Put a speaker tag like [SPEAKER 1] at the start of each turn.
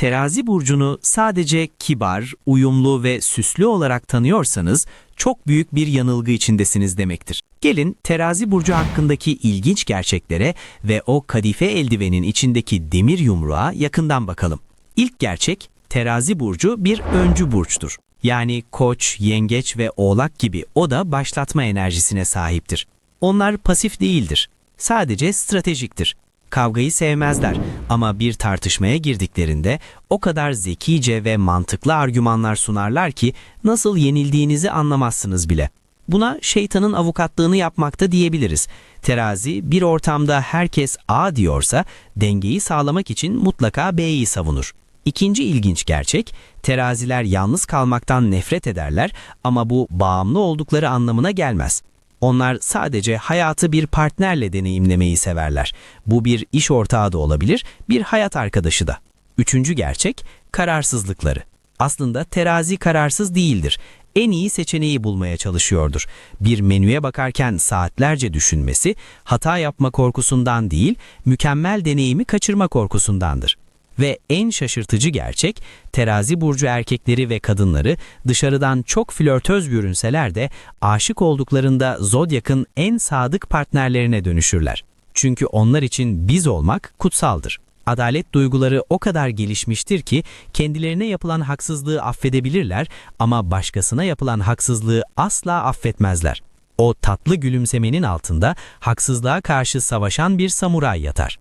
[SPEAKER 1] Terazi burcunu sadece kibar, uyumlu ve süslü olarak tanıyorsanız çok büyük bir yanılgı içindesiniz demektir. Gelin terazi burcu hakkındaki ilginç gerçeklere ve o kadife eldivenin içindeki demir yumruğa yakından bakalım. İlk gerçek, terazi burcu bir öncü burçtur. Yani koç, yengeç ve oğlak gibi o da başlatma enerjisine sahiptir. Onlar pasif değildir. Sadece stratejiktir. Kavgayı sevmezler ama bir tartışmaya girdiklerinde o kadar zekice ve mantıklı argümanlar sunarlar ki nasıl yenildiğinizi anlamazsınız bile. Buna şeytanın avukatlığını yapmakta diyebiliriz. Terazi bir ortamda herkes A diyorsa dengeyi sağlamak için mutlaka B'yi savunur. İkinci ilginç gerçek, teraziler yalnız kalmaktan nefret ederler ama bu bağımlı oldukları anlamına gelmez. Onlar sadece hayatı bir partnerle deneyimlemeyi severler. Bu bir iş ortağı da olabilir, bir hayat arkadaşı da. Üçüncü gerçek, kararsızlıkları. Aslında terazi kararsız değildir. En iyi seçeneği bulmaya çalışıyordur. Bir menüye bakarken saatlerce düşünmesi, hata yapma korkusundan değil, mükemmel deneyimi kaçırma korkusundandır. Ve en şaşırtıcı gerçek, terazi burcu erkekleri ve kadınları dışarıdan çok flörtöz görünseler de aşık olduklarında Zodyak'ın en sadık partnerlerine dönüşürler. Çünkü onlar için biz olmak kutsaldır. Adalet duyguları o kadar gelişmiştir ki kendilerine yapılan haksızlığı affedebilirler ama başkasına yapılan haksızlığı asla affetmezler. O tatlı gülümsemenin altında haksızlığa karşı savaşan bir samuray yatar.